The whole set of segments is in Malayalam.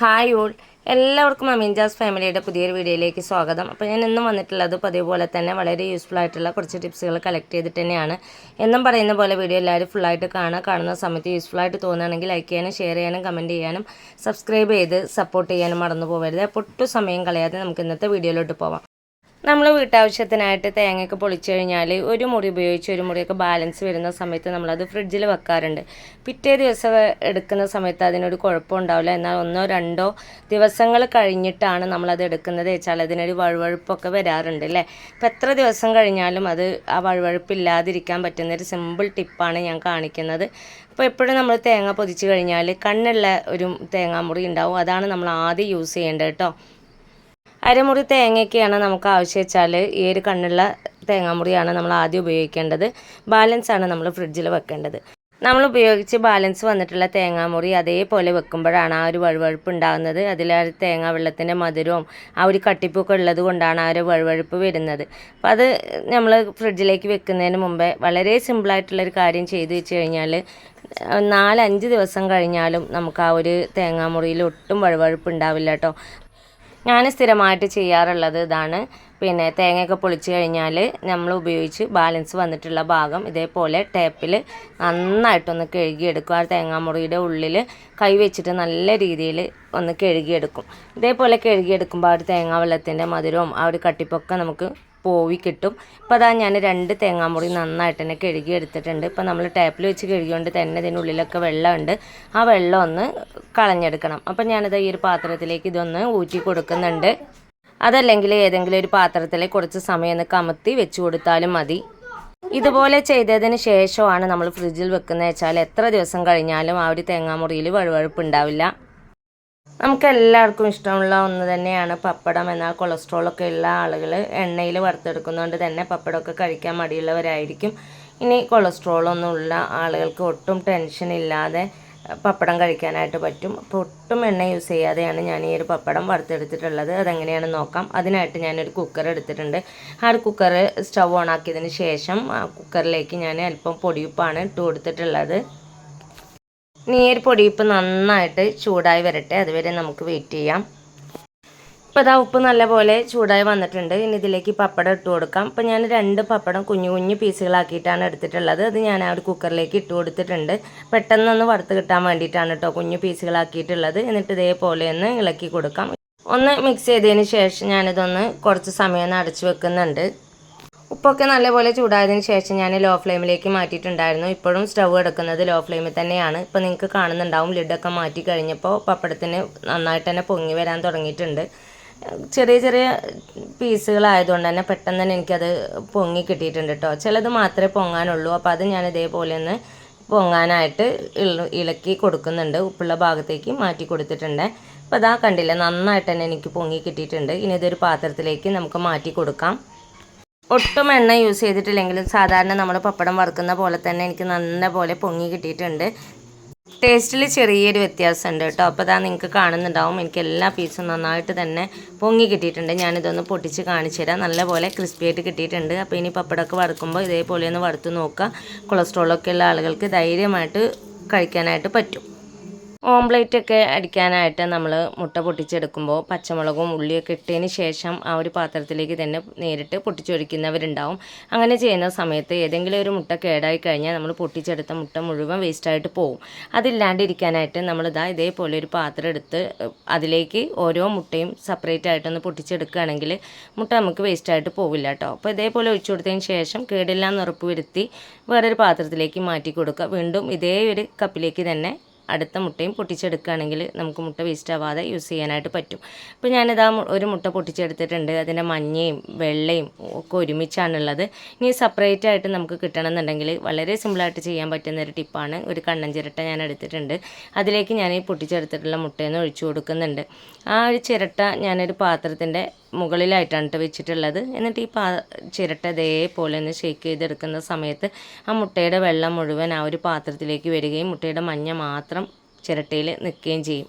ഹായ് ഓൾ എല്ലാവർക്കും അമീൻജാസ് ഫാമിലിയുടെ പുതിയൊരു വീഡിയോയിലേക്ക് സ്വാഗതം. അപ്പോൾ ഞാൻ ഇന്നും വന്നിട്ടുള്ളത് പതിവ് തന്നെ വളരെ യൂസ്ഫുൾ ആയിട്ടുള്ള കുറച്ച് ടിപ്സുകൾ കളക്ട് ചെയ്തിട്ട് തന്നെയാണ്. എന്നും പറയുന്ന പോലെ വീഡിയോ എല്ലാവരും ഫുള്ളായിട്ട് കാണുക കാണുന്ന സമയത്ത് യൂസ്ഫുൾ ആയിട്ട് തോന്നുകയാണെങ്കിൽ ലൈക്ക് ചെയ്യാനും ഷെയർ ചെയ്യാനും കമന്റ് ചെയ്യാനും സബ്സ്ക്രൈബ് ചെയ്ത് സപ്പോർട്ട് ചെയ്യാനും മറന്നു പോകരുത് അപ്പോൾ ഒട്ടും സമയം കളയാതെ നമുക്ക് ഇന്നത്തെ വീഡിയോയിലോട്ട് പോവാം. നമ്മൾ വീട്ടാവശ്യത്തിനായിട്ട് തേങ്ങയൊക്കെ പൊളിച്ചു കഴിഞ്ഞാൽ ഒരു മുറി ഉപയോഗിച്ച് ഒരു മുറിയൊക്കെ ബാലൻസ് വരുന്ന സമയത്ത് നമ്മളത് ഫ്രിഡ്ജിൽ വെക്കാറുണ്ട്. പിറ്റേ ദിവസം എടുക്കുന്ന സമയത്ത് അതിനൊരു കുഴപ്പമുണ്ടാവില്ല എന്നാൽ ഒന്നോ രണ്ടോ ദിവസങ്ങൾ കഴിഞ്ഞിട്ടാണ് നമ്മളത് എടുക്കുന്നത് വെച്ചാൽ അതിനൊരു വഴുവഴുപ്പൊക്കെ വരാറുണ്ട് അല്ലേ? അപ്പം എത്ര ദിവസം കഴിഞ്ഞാലും അത് ആ വഴുവഴുപ്പില്ലാതിരിക്കാൻ പറ്റുന്ന ഒരു സിമ്പിൾ ടിപ്പാണ് ഞാൻ കാണിക്കുന്നത്. അപ്പോൾ എപ്പോഴും നമ്മൾ തേങ്ങ പൊതിച്ച് കഴിഞ്ഞാൽ കണ്ണുള്ള ഒരു തേങ്ങാമുറി ഉണ്ടാവും. അതാണ് നമ്മൾ ആദ്യം യൂസ് ചെയ്യേണ്ടത് കേട്ടോ. അരമുറി തേങ്ങയൊക്കെയാണ് നമുക്ക് ആവശ്യം വെച്ചാൽ ഈ ഒരു കണ്ണുള്ള തേങ്ങാമുറിയാണ് നമ്മൾ ആദ്യം ഉപയോഗിക്കേണ്ടത്. ബാലൻസ് ആണ് നമ്മൾ ഫ്രിഡ്ജിൽ വെക്കേണ്ടത്. നമ്മൾ ഉപയോഗിച്ച് ബാലൻസ് വന്നിട്ടുള്ള തേങ്ങാമുറി അതേപോലെ വെക്കുമ്പോഴാണ് ആ ഒരു വഴുവഴുപ്പ് ഉണ്ടാകുന്നത്. അതിൽ ആ തേങ്ങ വെള്ളത്തിന്റെ മധുരവും ആ ഒരു കട്ടിപ്പൊക്കെ ഉള്ളത് കൊണ്ടാണ് ആ ഒരു വഴുവഴുപ്പ് വരുന്നത്. അപ്പോൾ അത് നമ്മൾ ഫ്രിഡ്ജിലേക്ക് വെക്കുന്നതിന് മുമ്പേ വളരെ സിമ്പിളായിട്ടുള്ളൊരു കാര്യം ചെയ്തു വെച്ച് കഴിഞ്ഞാൽ നാലഞ്ച് ദിവസം കഴിഞ്ഞാലും നമുക്ക് ആ ഒരു തേങ്ങാമുറിയിൽ ഒട്ടും വഴുവഴുപ്പ് ഉണ്ടാവില്ല കേട്ടോ ഞാൻ സ്ഥിരമായിട്ട് ചെയ്യാറുള്ളത് ഇതാണ്. പിന്നെ തേങ്ങയൊക്കെ പൊളിച്ച് കഴിഞ്ഞാൽ നമ്മൾ ഉപയോഗിച്ച് ബാലൻസ് വന്നിട്ടുള്ള ഭാഗം ഇതേപോലെ ടേപ്പിൽ നന്നായിട്ടൊന്ന് കഴുകിയെടുക്കും. ആ തേങ്ങാമുറിയുടെ ഉള്ളിൽ കൈ വെച്ചിട്ട് നല്ല രീതിയിൽ ഒന്ന് കഴുകിയെടുക്കും. ഇതേപോലെ കഴുകിയെടുക്കുമ്പോൾ ആ ഒരു തേങ്ങാ വെള്ളത്തിന്റെ മധുരവും ആ ഒരു കട്ടിപ്പൊക്കെ നമുക്ക് പോയി കിട്ടും. അപ്പോൾ അതാ ഞാൻ രണ്ട് തേങ്ങാമുറി നന്നായിട്ട് തന്നെ കഴുകി എടുത്തിട്ടുണ്ട്. ഇപ്പോൾ നമ്മൾ ടാപ്പിൽ വെച്ച് കഴുകിയോണ്ട് തന്നെ ഇതിനുള്ളിലൊക്കെ വെള്ളമുണ്ട്. ആ വെള്ളം ഒന്ന് കളഞ്ഞെടുക്കണം. അപ്പം ഞാനത് ഈ ഒരു പാത്രത്തിലേക്ക് ഇതൊന്ന് ഊറ്റി കൊടുക്കുന്നുണ്ട്. അതല്ലെങ്കിൽ ഏതെങ്കിലും ഒരു പാത്രത്തിൽ കുറച്ച് സമയം ഒന്ന് കമത്തി വെച്ച് കൊടുത്താലും മതി. ഇതുപോലെ ചെയ്തതിന് ശേഷമാണ് നമ്മൾ ഫ്രിഡ്ജിൽ വെക്കുന്നത് വെച്ചാൽ എത്ര ദിവസം കഴിഞ്ഞാലും ആ ഒരു തേങ്ങാമുറിയിൽ വഴുവഴുപ്പ് ഉണ്ടാവില്ല. നമുക്ക് എല്ലാവർക്കും ഇഷ്ടമുള്ള ഒന്ന് തന്നെയാണ് പപ്പടം. എന്നാൽ കൊളസ്ട്രോളൊക്കെ ഉള്ള ആളുകൾ എണ്ണയിൽ വറുത്തെടുക്കുന്നതുകൊണ്ട് തന്നെ പപ്പടമൊക്കെ കഴിക്കാൻ മടിയുള്ളവരായിരിക്കും. ഇനി കൊളസ്ട്രോളൊന്നും ഉള്ള ആളുകൾക്ക് ഒട്ടും ടെൻഷൻ ഇല്ലാതെ പപ്പടം കഴിക്കാനായിട്ട് പറ്റും. അപ്പോൾ ഒട്ടും എണ്ണ യൂസ് ചെയ്യാതെയാണ് ഞാൻ ഈ ഒരു പപ്പടം വറുത്തെടുത്തിട്ടുള്ളത്. അതെങ്ങനെയാണെന്ന് നോക്കാം. അതിനായിട്ട് ഞാനൊരു കുക്കർ എടുത്തിട്ടുണ്ട്. ആ ഒരു കുക്കർ സ്റ്റവ് ഓൺ ആക്കിയതിന് ശേഷം ആ കുക്കറിലേക്ക് ഞാൻ അല്പം പൊടിയുപ്പാണ് ഇട്ട് കൊടുത്തിട്ടുള്ളത്. നീര് ഇപ്പം നന്നായിട്ട് ചൂടായി വരട്ടെ. അതുവരെ നമുക്ക് വെയിറ്റ് ചെയ്യാം. ഇപ്പോൾ ഇതാ ഉപ്പ് നല്ലപോലെ ചൂടായി വന്നിട്ടുണ്ട്. ഇനി ഇതിലേക്ക് പപ്പടം ഇട്ട് കൊടുക്കാം. അപ്പോൾ ഞാൻ രണ്ട് പപ്പടം കുഞ്ഞു കുഞ്ഞു പീസുകളാക്കിയിട്ടാണ് എടുത്തിട്ടുള്ളത്. അത് ഞാൻ ആ ഒരു കുക്കറിലേക്ക് ഇട്ട് കൊടുത്തിട്ടുണ്ട്. പെട്ടെന്നൊന്ന് വറുത്ത് കിട്ടാൻ വേണ്ടിയിട്ടാണ് കേട്ടോ കുഞ്ഞു പീസുകളാക്കിയിട്ടുള്ളത്. എന്നിട്ട് ഇതേപോലെ ഒന്ന് ഇളക്കി കൊടുക്കാം. ഒന്ന് മിക്സ് ചെയ്തതിന് ശേഷം ഞാനിതൊന്ന് കുറച്ച് സമയം ഒന്ന് അടച്ചു വെക്കുന്നുണ്ട്. ഉപ്പൊക്കെ നല്ലപോലെ ചൂടായതിന് ശേഷം ഞാൻ ലോ ഫ്ലെയിമിലേക്ക് മാറ്റിയിട്ടുണ്ടായിരുന്നു. ഇപ്പോഴും സ്റ്റവ് എടുക്കുന്നത് ലോ ഫ്ലെയിമിൽ തന്നെയാണ്. ഇപ്പോൾ നിങ്ങൾക്ക് കാണുന്നുണ്ടാവും ലിഡൊക്കെ മാറ്റി കഴിഞ്ഞപ്പോൾ പപ്പടത്തിന് നന്നായിട്ട് തന്നെ പൊങ്ങി വരാൻ തുടങ്ങിയിട്ടുണ്ട്. ചെറിയ ചെറിയ പീസുകളായതുകൊണ്ട് തന്നെ പെട്ടെന്ന് തന്നെ എനിക്കത് പൊങ്ങി കിട്ടിയിട്ടുണ്ട് കേട്ടോ ചിലത് മാത്രമേ പൊങ്ങാനുള്ളൂ. അപ്പോൾ അത് ഞാൻ ഇതേപോലെ ഒന്ന് പൊങ്ങാനായിട്ട് ഇളക്കി കൊടുക്കുന്നുണ്ട്. ഉപ്പുള്ള ഭാഗത്തേക്ക് മാറ്റി കൊടുത്തിട്ടുണ്ട്. അപ്പോൾ അതാ കണ്ടില്ല നന്നായിട്ട് തന്നെ എനിക്ക് പൊങ്ങി കിട്ടിയിട്ടുണ്ട്. ഇനി ഇതൊരു പാത്രത്തിലേക്ക് നമുക്ക് മാറ്റി കൊടുക്കാം. ഒട്ടും എണ്ണ യൂസ് ചെയ്തിട്ടില്ലെങ്കിലും സാധാരണ നമ്മൾ പപ്പടം വറുക്കുന്ന പോലെ തന്നെ എനിക്ക് നല്ല പോലെ പൊങ്ങി കിട്ടിയിട്ടുണ്ട്. ടേസ്റ്റിൽ ചെറിയൊരു വ്യത്യാസമുണ്ട് കേട്ടോ. അപ്പോൾ അതാ നിങ്ങൾക്ക് കാണുന്നുണ്ടാവും. എനിക്ക് എല്ലാ പീസും നന്നായിട്ട് തന്നെ പൊങ്ങി കിട്ടിയിട്ടുണ്ട്. ഞാനിതൊന്ന് പൊട്ടിച്ച് കാണിച്ചു തരാം. നല്ലപോലെ ക്രിസ്പി ആയിട്ട് കിട്ടിയിട്ടുണ്ട്. അപ്പോൾ ഇനി പപ്പടമൊക്കെ വറുക്കുമ്പോൾ ഇതേപോലെ ഒന്ന് വറുത്ത് നോക്കുക കൊളസ്ട്രോളൊക്കെ ഉള്ള ആളുകൾക്ക് ധൈര്യമായിട്ട് കഴിക്കാനായിട്ട് പറ്റും. ഓംപ്ലേറ്റ് ഒക്കെ അടിക്കാനായിട്ട് നമ്മൾ മുട്ട പൊട്ടിച്ചെടുക്കുമ്പോൾ പച്ചമുളകും ഉള്ളിയൊക്കെ ഇട്ടതിന് ശേഷം ആ ഒരു പാത്രത്തിലേക്ക് തന്നെ നേരിട്ട് പൊട്ടിച്ചൊഴിക്കുന്നവരുണ്ടാവും. അങ്ങനെ ചെയ്യുന്ന സമയത്ത് ഏതെങ്കിലും ഒരു മുട്ട കേടായി കഴിഞ്ഞാൽ നമ്മൾ പൊട്ടിച്ചെടുത്ത മുട്ട മുഴുവൻ വേസ്റ്റായിട്ട് പോകും അതില്ലാണ്ടിരിക്കാനായിട്ട് നമ്മളിതാ ഇതേപോലെ ഒരു പാത്രം എടുത്ത് അതിലേക്ക് ഓരോ മുട്ടയും സെപ്പറേറ്റ് ആയിട്ടൊന്ന് പൊട്ടിച്ചെടുക്കുകയാണെങ്കിൽ മുട്ട നമുക്ക് വേസ്റ്റായിട്ട് പോവില്ല കേട്ടോ അപ്പോൾ ഇതേപോലെ ഒഴിച്ചു കൊടുത്തതിന് ശേഷം കേടില്ലാന്ന് ഉറപ്പ് വരുത്തി വേറൊരു പാത്രത്തിലേക്ക് മാറ്റി കൊടുക്കുക. വീണ്ടും ഇതേ ഒരു കപ്പിലേക്ക് തന്നെ അടുത്ത മുട്ടയും പൊട്ടിച്ചെടുക്കുകയാണെങ്കിൽ നമുക്ക് മുട്ട വേസ്റ്റ് ആവാതെ യൂസ് ചെയ്യാനായിട്ട് പറ്റും. അപ്പോൾ ഞാനിതാ ഒരു മുട്ട പൊട്ടിച്ചെടുത്തിട്ടുണ്ട്. അതിന്റെ മഞ്ഞയും വെള്ളയും ഒക്കെ ഒരുമിച്ചാണുള്ളത്. ഇനി സെപ്പറേറ്റ് ആയിട്ട് നമുക്ക് കിട്ടണമെന്നുണ്ടെങ്കിൽ വളരെ സിമ്പിളായിട്ട് ചെയ്യാൻ പറ്റുന്ന ഒരു ടിപ്പാണ് ഒരു കണ്ണൻ ചിരട്ട ഞാൻ എടുത്തിട്ടുണ്ട്. അതിലേക്ക് ഞാൻ ഈ പൊട്ടിച്ചെടുത്തിട്ടുള്ള മുട്ടയെന്ന് ഒഴിച്ചു കൊടുക്കുന്നുണ്ട്. ആ ഒരു ചിരട്ട ഞാനൊരു പാത്രത്തിന്റെ മുകളിലായിട്ടാണ് കേട്ടോ വെച്ചിട്ടുള്ളത്. എന്നിട്ട് ഈ പാ ചിരട്ട ഇതേപോലെ ഒന്ന് ഷേക്ക് ചെയ്തെടുക്കുന്ന സമയത്ത് ആ മുട്ടയുടെ വെള്ളം മുഴുവൻ ആ ഒരു പാത്രത്തിലേക്ക് വരികയും മുട്ടയുടെ മഞ്ഞ മാത്രം ചിരട്ടയിൽ നിൽക്കുകയും ചെയ്യും.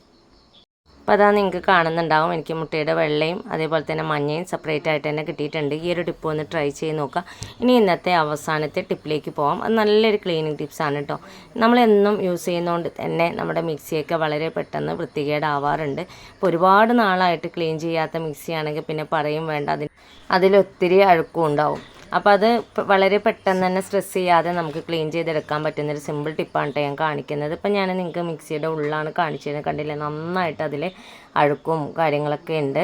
അപ്പോൾ അതാ നിങ്ങൾക്ക് കാണുന്നുണ്ടാവും. എനിക്ക് മുട്ടയുടെ വെള്ളയും അതേപോലെ തന്നെ മഞ്ഞയും സെപ്പറേറ്റ് ആയിട്ട് തന്നെ കിട്ടിയിട്ടുണ്ട്. ഈ ഒരു ടിപ്പ് ഒന്ന് ട്രൈ ചെയ്ത് നോക്കുക ഇനി ഇന്നത്തെ അവസാനത്തെ ടിപ്പിലേക്ക് പോകാം അത് നല്ലൊരു ക്ലീനിങ് ടിപ്സാണ് കേട്ടോ നമ്മളെന്നും യൂസ് ചെയ്യുന്നതുകൊണ്ട് തന്നെ നമ്മുടെ മിക്സിയൊക്കെ വളരെ പെട്ടെന്ന് വൃത്തികേടാവാറുണ്ട്. ഇപ്പോൾ ഒരുപാട് നാളായിട്ട് ക്ലീൻ ചെയ്യാത്ത മിക്സി ആണെങ്കിൽ പിന്നെ പറയും വേണ്ട അതിന് അതിലൊത്തിരി അഴുക്കും ഉണ്ടാവും. അപ്പോൾ അത് വളരെ പെട്ടെന്ന് തന്നെ സ്ട്രെസ് ചെയ്യാതെ നമുക്ക് ക്ലീൻ ചെയ്തെടുക്കാൻ പറ്റുന്നൊരു സിമ്പിൾ ടിപ്പാണ് കേട്ടോ ഞാൻ കാണിക്കുന്നത്. ഇപ്പം ഞാൻ നിങ്ങൾക്ക് മിക്സിയുടെ ഉള്ളിലാണ് കാണിച്ചത് കണ്ടില്ലേ? നന്നായിട്ട് അതിൽ അഴുക്കും കാര്യങ്ങളൊക്കെ ഉണ്ട്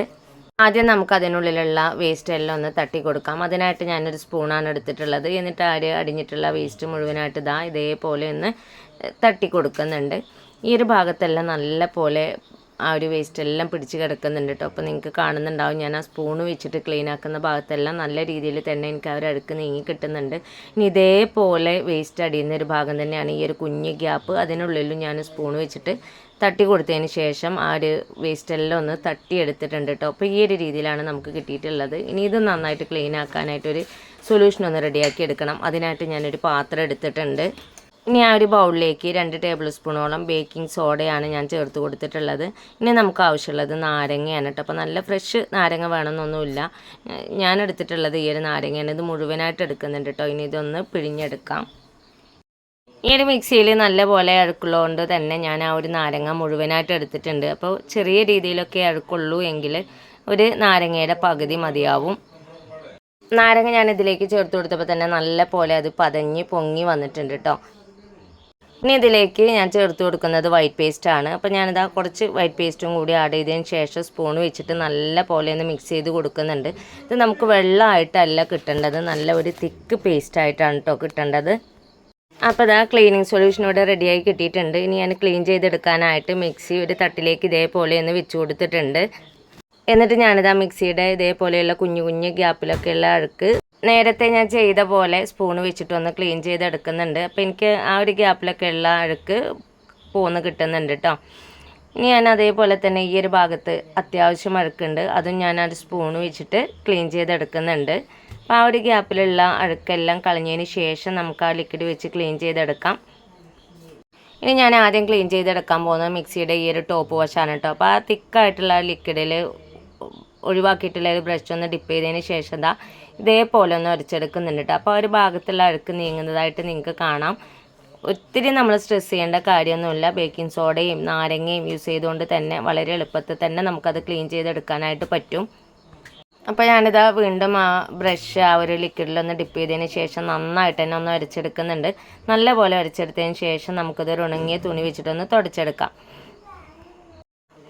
ആദ്യം നമുക്ക് അതിനുള്ളിലുള്ള വേസ്റ്റ് എല്ലാം ഒന്ന് തട്ടി കൊടുക്കാം. അതിനായിട്ട് ഞാനൊരു സ്പൂണാണ് എടുത്തിട്ടുള്ളത്. എന്നിട്ട് ആര് അടിഞ്ഞിട്ടുള്ള വേസ്റ്റ് മുഴുവനായിട്ട് ഇതാ ഇതേപോലെ ഒന്ന് തട്ടി കൊടുക്കുന്നുണ്ട്. ഈ ഒരു ഭാഗത്തെല്ലാം നല്ല പോലെ ആ ഒരു വേസ്റ്റ് എല്ലാം പിടിച്ച് കിടക്കുന്നുണ്ട് കേട്ടോ അപ്പോൾ നിങ്ങൾക്ക് കാണുന്നുണ്ടാവും ഞാൻ ആ സ്പൂൺ വെച്ചിട്ട് ക്ലീൻ ആക്കുന്ന ഭാഗത്തെല്ലാം നല്ല രീതിയിൽ തന്നെ എനിക്ക് അവർ അടുക്ക് നീങ്ങി കിട്ടുന്നുണ്ട്. ഇനി ഇതേപോലെ വേസ്റ്റ് അടിയുന്ന ഒരു ഭാഗം തന്നെയാണ് ഈ ഒരു കുഞ്ഞ് ഗ്യാപ്പ് അതിനുള്ളിലും ഞാൻ സ്പൂൺ വെച്ചിട്ട് തട്ടി കൊടുത്തതിന് ശേഷം ആ ഒരു വേസ്റ്റ് എല്ലാം ഒന്ന് തട്ടിയെടുത്തിട്ടുണ്ട് കേട്ടോ അപ്പോൾ ഈ ഒരു രീതിയിലാണ് നമുക്ക് കിട്ടിയിട്ടുള്ളത്. ഇനി ഇത് നന്നായിട്ട് ക്ലീൻ ആക്കാനായിട്ടൊരു സൊല്യൂഷൻ ഒന്ന് റെഡിയാക്കി എടുക്കണം. അതിനായിട്ട് ഞാനൊരു പാത്രം എടുത്തിട്ടുണ്ട്. ഇനി ആ ഒരു ബൗളിലേക്ക് രണ്ട് ടേബിൾ സ്പൂണോളം ബേക്കിംഗ് സോഡയാണ് ഞാൻ ചേർത്ത് കൊടുത്തിട്ടുള്ളത്. ഇനി നമുക്ക് ആവശ്യമുള്ളത് നാരങ്ങയാണ് കേട്ടോ. അപ്പോൾ നല്ല ഫ്രഷ് നാരങ്ങ വേണമെന്നൊന്നുമില്ല. ഞാൻ എടുത്തിട്ടുള്ളത് ഈ ഒരു നാരങ്ങയാണ്. ഇത് മുഴുവനായിട്ട് എടുക്കുന്നുണ്ട് കേട്ടോ. ഇനി ഇതൊന്ന് പിഴിഞ്ഞെടുക്കാം. ഈ ഒരു മിക്സിയിൽ നല്ല പോലെ അഴുക്കുള്ളതുകൊണ്ട് തന്നെ ഞാൻ ആ ഒരു നാരങ്ങ മുഴുവനായിട്ട് എടുത്തിട്ടുണ്ട്. അപ്പോൾ ചെറിയ രീതിയിലൊക്കെ അഴുക്കുള്ളൂ എങ്കിൽ ഒരു നാരങ്ങയുടെ പകുതി മതിയാവും. നാരങ്ങ ഞാൻ ഇതിലേക്ക് ചേർത്ത് കൊടുത്തപ്പോൾ തന്നെ നല്ല പോലെ അത് പതഞ്ഞ് പൊങ്ങി വന്നിട്ടുണ്ട് കേട്ടോ. ഇനി ഇതിലേക്ക് ഞാൻ ചേർത്ത് കൊടുക്കുന്നത് വൈറ്റ് പേസ്റ്റ് ആണ്. അപ്പോൾ ഞാനിതാ കുറച്ച് വൈറ്റ് പേസ്റ്റും കൂടി ആഡ് ചെയ്തതിന് ശേഷം സ്പൂൺ വെച്ചിട്ട് നല്ല പോലെ ഒന്ന് മിക്സ് ചെയ്ത് കൊടുക്കുന്നുണ്ട്. ഇത് നമുക്ക് വെള്ളമായിട്ടല്ല കിട്ടേണ്ടത്. നല്ല ഒരു തിക്ക് പേസ്റ്റ് ആയിട്ടാണ് കേട്ടോ കിട്ടേണ്ടത്. അപ്പോൾ ഇതാ ക്ലീനിങ് സൊല്യൂഷൻ ഇവിടെ റെഡിയായി കിട്ടിയിട്ടുണ്ട്. ഇനി ഞാൻ ക്ലീൻ ചെയ്തെടുക്കാനായിട്ട് മിക്സി ഒരു തട്ടിലേക്ക് ഇതേപോലെ ഒന്ന് വെച്ച് കൊടുത്തിട്ടുണ്ട്. എന്നിട്ട് ഞാനിതാ മിക്സിയുടെ ഇതേപോലെയുള്ള കുഞ്ഞു കുഞ്ഞു ഗ്യാപ്പിലൊക്കെയുള്ള അഴുക്ക് നേരത്തെ ഞാൻ ചെയ്ത പോലെ സ്പൂൺ വെച്ചിട്ടൊന്ന് ക്ലീൻ ചെയ്തെടുക്കുന്നുണ്ട്. അപ്പോൾ എനിക്ക് ആ ഒരു ഗ്യാപ്പിലൊക്കെ ഉള്ള അഴുക്ക് പോന്ന് കിട്ടുന്നുണ്ട് കേട്ടോ ഇനി ഞാൻ അതേപോലെ തന്നെ ഈ ഒരു ഭാഗത്ത് അത്യാവശ്യം അഴുക്കുണ്ട്. അതും ഞാൻ ഒരു സ്പൂൺ വെച്ചിട്ട് ക്ലീൻ ചെയ്തെടുക്കുന്നുണ്ട്. അപ്പോൾ ആ ഒരു ഗ്യാപ്പിലുള്ള അഴുക്കെല്ലാം കളഞ്ഞതിന് ശേഷം നമുക്ക് ആ ലിക്വിഡ് വെച്ച് ക്ലീൻ ചെയ്തെടുക്കാം. ഇനി ഞാൻ ആദ്യം ക്ലീൻ ചെയ്തെടുക്കാൻ പോകുന്നത് മിക്സിയുടെ ഈ ഒരു ടോപ്പ് വാഷാണ് കേട്ടോ അപ്പോൾ ആ തിക്കായിട്ടുള്ള ലിക്വിഡിൽ ഒഴിവാക്കിയിട്ടുള്ള ഒരു ബ്രഷ് ഒന്ന് ഡിപ്പ് ചെയ്തതിന് ശേഷം ദാ ഇതേപോലെ ഒന്ന് അരച്ചെടുക്കുന്നുണ്ട് അപ്പോൾ ഒരു ഭാഗത്തുള്ള അഴുക്ക് നീങ്ങുന്നതായിട്ട് നിങ്ങൾക്ക് കാണാം. ഒത്തിരി നമ്മൾ സ്ട്രെസ് ചെയ്യേണ്ട കാര്യമൊന്നുമില്ല. ബേക്കിംഗ് സോഡയും നാരങ്ങയും യൂസ് ചെയ്തുകൊണ്ട് തന്നെ വളരെ എളുപ്പത്തിൽ തന്നെ നമുക്കത് ക്ലീൻ ചെയ്തെടുക്കാനായിട്ട് പറ്റും. അപ്പോൾ ഞാനിതാ വീണ്ടും ആ ബ്രഷ് ആ ഒരു ലിക്വിഡിലൊന്ന് ഡിപ്പ് ചെയ്തതിന് ശേഷം നന്നായിട്ട് തന്നെ ഒന്ന് അരച്ചെടുക്കുന്നുണ്ട് നല്ലപോലെ അരച്ചെടുത്തതിന് ശേഷം നമുക്കിത് ഉണങ്ങിയ തുണി വെച്ചിട്ടൊന്ന് തുടച്ചെടുക്കാം.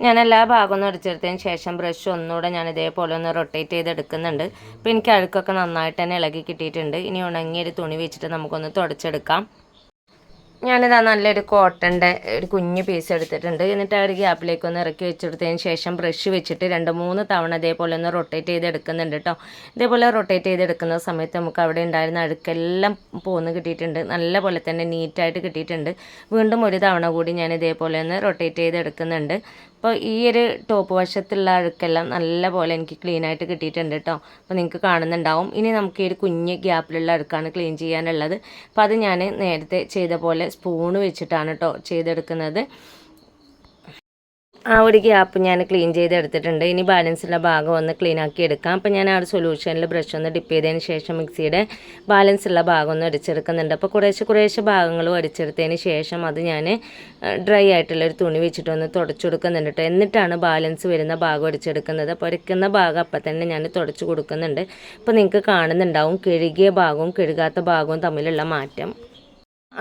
ഞാൻ എല്ലാ ഭാഗവും അടിച്ചെടുത്തതിന് ശേഷം ബ്രഷ് ഒന്നുകൂടെ ഞാൻ ഇതേപോലെ ഒന്ന് റൊട്ടേറ്റ് ചെയ്ത് എടുക്കുന്നുണ്ട് അപ്പോൾ എനിക്ക് അഴുക്കൊക്കെ നന്നായിട്ട് തന്നെ ഇളകി കിട്ടിയിട്ടുണ്ട്. ഇനി ഉണങ്ങിയൊരു തുണി വെച്ചിട്ട് നമുക്കൊന്ന് തുടച്ചെടുക്കാം. ഞാനിതാ നല്ലൊരു കോട്ടന്റെ ഒരു കുഞ്ഞു പീസ് എടുത്തിട്ടുണ്ട്. എന്നിട്ട് ആ ഒരു ഗ്യാപ്പിലേക്ക് ഒന്ന് ഇറക്കി വെച്ചെടുത്തതിന് ശേഷം ബ്രഷ് വെച്ചിട്ട് രണ്ട് മൂന്ന് തവണ ഇതേപോലെ ഒന്ന് റൊട്ടേറ്റ് ചെയ്ത് എടുക്കുന്നുണ്ട് കേട്ടോ ഇതേപോലെ റൊട്ടേറ്റ് ചെയ്ത് എടുക്കുന്ന സമയത്ത് നമുക്ക് അവിടെ ഉണ്ടായിരുന്ന അഴുക്കെല്ലാം പോന്ന് കിട്ടിയിട്ടുണ്ട്. നല്ല പോലെ തന്നെ നീറ്റായിട്ട് കിട്ടിയിട്ടുണ്ട്. വീണ്ടും ഒരു തവണ കൂടി ഞാൻ ഇതേപോലെ ഒന്ന് റൊട്ടേറ്റ് ചെയ്തെടുക്കുന്നുണ്ട്. അപ്പോൾ ഈ ഒരു ടോപ്പ് വശത്തുള്ള അഴുക്കെല്ലാം നല്ല പോലെ എനിക്ക് ക്ലീൻ ആയിട്ട് കിട്ടിയിട്ടുണ്ട് കേട്ടോ അപ്പോൾ നിങ്ങൾക്ക് കാണുന്നുണ്ടാവും. ഇനി നമുക്ക് ഈ ഒരു കുഞ്ഞ് ഗ്യാപ്പിലുള്ള അഴുക്കാണ് ക്ലീൻ ചെയ്യാനുള്ളത്. അപ്പോൾ അത് ഞാൻ നേരത്തെ ചെയ്ത പോലെ സ്പൂണ് വെച്ചിട്ടാണ് കേട്ടോ ചെയ്തെടുക്കുന്നത്. ആ ഒരു ഗ്യാപ്പ് ഞാൻ ക്ലീൻ ചെയ്ത് എടുത്തിട്ടുണ്ട് ഇനി ബാലൻസുള്ള ഭാഗം ഒന്ന് ക്ലീൻ ആക്കി എടുക്കാം. അപ്പോൾ ഞാൻ ആ ഒരു സൊല്യൂഷനിൽ ബ്രഷ് ഒന്ന് ഡിപ്പ് ചെയ്തതിന് ശേഷം മിക്സിയുടെ ബാലൻസ് ഉള്ള ഭാഗം ഒന്ന് അടിച്ചെടുക്കുന്നുണ്ട്. അപ്പോൾ കുറേശ്ശെ കുറേശ്ശെ ഭാഗങ്ങളും അടിച്ചെടുത്തതിന് ശേഷം അത് ഞാൻ ഡ്രൈ ആയിട്ടുള്ള ഒരു തുണി വെച്ചിട്ടൊന്ന് തുടച്ചു കൊടുക്കുന്നുണ്ട് കേട്ടോ എന്നിട്ടാണ് ബാലൻസ് വരുന്ന ഭാഗം അടിച്ചെടുക്കുന്നത്. അപ്പോൾ അരയ്ക്കുന്ന ഭാഗം അപ്പം തന്നെ ഞാൻ തുടച്ചു കൊടുക്കുന്നുണ്ട്. അപ്പോൾ നിങ്ങൾക്ക് കാണുന്നുണ്ടാവും കഴുകിയ ഭാഗവും കഴുകാത്ത ഭാഗവും തമ്മിലുള്ള മാറ്റം.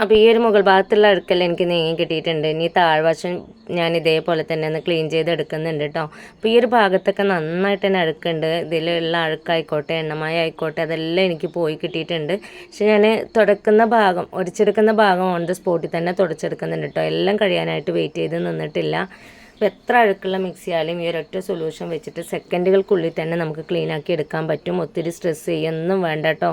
അപ്പോൾ ഈ ഒരു മുകൾ ഭാഗത്തുള്ള അടുക്കൽ എനിക്ക് നീങ്ങി കിട്ടിയിട്ടുണ്ട്. ഇനി താഴ്വശം ഞാൻ ഇതേപോലെ തന്നെ ഒന്ന് ക്ലീൻ ചെയ്ത് ചെയ്തെടുക്കുന്നുണ്ട് കേട്ടോ അപ്പോൾ ഈ ഒരു ഭാഗത്തൊക്കെ നന്നായിട്ട് തന്നെ അഴുക്കുണ്ട് ഇതിലുള്ള അഴുക്കായിക്കോട്ടെ എണ്ണമായ ആയിക്കോട്ടെ അതെല്ലാം എനിക്ക് പോയി കിട്ടിയിട്ടുണ്ട്. പക്ഷെ ഞാൻ തുടക്കുന്ന ഭാഗം ഒരിച്ചെടുക്കുന്ന ഭാഗം ഓൺ ദ സ്പോട്ടിൽ തന്നെ തുടച്ചെടുക്കുന്നുണ്ട് കേട്ടോ എല്ലാം കഴിയാനായിട്ട് വെയിറ്റ് ചെയ്ത് നിന്നിട്ടില്ല. അപ്പോൾ എത്ര അഴുക്കുള്ള മിക്സിയാലും ഈ ഒരൊറ്റ സൊല്യൂഷൻ വെച്ചിട്ട് സെക്കൻഡുകൾക്കുള്ളിൽ തന്നെ നമുക്ക് ക്ലീൻ ആക്കി എടുക്കാൻ പറ്റും. ഒത്തിരി സ്ട്രെസ് ചെയ്യൊന്നും വേണ്ട കേട്ടോ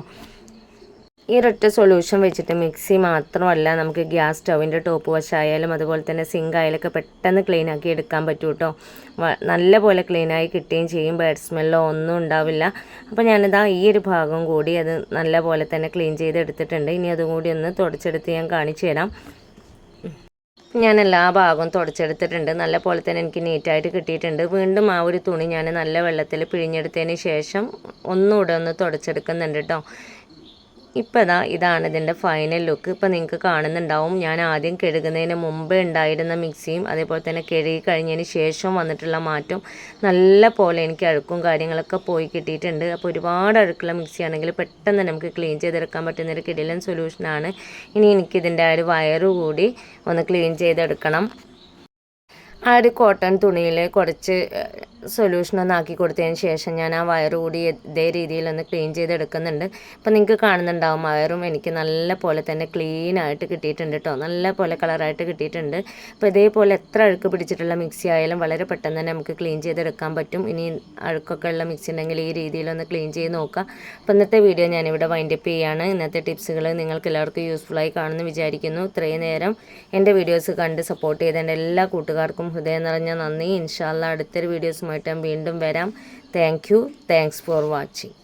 ഈ ഒരൊറ്റ സൊല്യൂഷൻ വെച്ചിട്ട് മിക്സി മാത്രമല്ല നമുക്ക് ഗ്യാസ് സ്റ്റൗവിന്റെ ടോപ്പ് വശമായാലും അതുപോലെ തന്നെ സിങ്ക് ആയാലൊക്കെ പെട്ടെന്ന് ക്ലീൻ ആക്കി എടുക്കാൻ പറ്റും കേട്ടോ നല്ല പോലെ ക്ലീനായി കിട്ടുകയും ചെയ്യും. ബേഡ് സ്മെല്ലോ ഒന്നും ഉണ്ടാവില്ല. അപ്പോൾ ഞാനിതാ ഈ ഒരു ഭാഗം കൂടി അത് നല്ല പോലെ തന്നെ ക്ലീൻ ചെയ്ത് എടുത്തിട്ടുണ്ട് ഇനി അതും കൂടി ഒന്ന് തുടച്ചെടുത്ത് ഞാൻ കാണിച്ചു തരാം. ഞാൻ എല്ലാ ഭാഗവും തുടച്ചെടുത്തിട്ടുണ്ട്. നല്ല പോലെ തന്നെ എനിക്ക് നീറ്റായിട്ട് കിട്ടിയിട്ടുണ്ട്. വീണ്ടും ആ ഒരു തുണി ഞാൻ നല്ല വെള്ളത്തിൽ പിഴിഞ്ഞെടുത്തതിന് ശേഷം ഒന്നുകൂടെ ഒന്ന് തുടച്ചെടുക്കുന്നുണ്ട് കേട്ടോ ഇപ്പോൾ ഇതാ ഇതാണ് ഇതിന്റെ ഫൈനൽ ലുക്ക് ഇപ്പോൾ നിങ്ങൾക്ക് കാണുന്നുണ്ടാവും. ഞാൻ ആദ്യം കഴുകുന്നതിന് മുമ്പേ ഉണ്ടായിരുന്ന മിക്സിയും അതേപോലെ തന്നെ കഴുകി കഴിഞ്ഞതിന് ശേഷം വന്നിട്ടുള്ള മാറ്റം നല്ല പോലെ എനിക്ക് അഴുക്കും കാര്യങ്ങളൊക്കെ പോയി കിട്ടിയിട്ടുണ്ട്. അപ്പോൾ ഒരുപാട് അഴുക്കുള്ള മിക്സി ആണെങ്കിൽ പെട്ടെന്ന് നമുക്ക് ക്ലീൻ ചെയ്തെടുക്കാൻ പറ്റുന്ന ഒരു കിടിലൻ സൊല്യൂഷനാണ് ഇനി എനിക്കിതിന്റെ ആ ഒരു വയറ് കൂടി ഒന്ന് ക്ലീൻ ചെയ്തെടുക്കണം. ആ ഒരു കോട്ടൺ തുണിയിൽ കുറച്ച് സൊല്യൂഷൻ ഒന്ന് ആക്കി കൊടുത്തതിന് ശേഷം ഞാൻ ആ വയറ് കൂടി ഇതേ രീതിയിൽ ഒന്ന് ക്ലീൻ ചെയ്തെടുക്കുന്നുണ്ട്. അപ്പോൾ നിങ്ങൾക്ക് കാണുന്നുണ്ടാവും വയറും എനിക്ക് നല്ല പോലെ തന്നെ ക്ലീൻ ആയിട്ട് കിട്ടിയിട്ടുണ്ട് കേട്ടോ നല്ല പോലെ കളറായിട്ട് കിട്ടിയിട്ടുണ്ട്. അപ്പോൾ ഇതേപോലെ എത്ര അഴുക്ക് പിടിച്ചിട്ടുള്ള മിക്സി ആയാലും വളരെ പെട്ടെന്ന് തന്നെ നമുക്ക് ക്ലീൻ ചെയ്തെടുക്കാൻ പറ്റും. ഇനി അഴുക്കൊക്കെ ഉള്ള മിക്സി ഉണ്ടെങ്കിൽ ഈ രീതിയിലൊന്ന് ക്ലീൻ ചെയ്ത് നോക്കുക അപ്പോൾ ഇന്നത്തെ വീഡിയോ ഞാനിവിടെ വൈൻഡപ്പ് ചെയ്യുകയാണ് ഇന്നത്തെ ടിപ്സുകൾ നിങ്ങൾക്ക് എല്ലാവർക്കും യൂസ്ഫുള്ളായി കാണുമെന്ന് വിചാരിക്കുന്നു. ഇത്രയും നേരം എന്റെ വീഡിയോസ് കണ്ട് സപ്പോർട്ട് ചെയ്ത എല്ലാ കൂട്ടുകാർക്കും ഹൃദയം നിറഞ്ഞ നന്ദി. ഇൻഷാല്ല അടുത്തൊരു വീഡിയോസ് വീണ്ടും വരാം. Thank you thanks for watching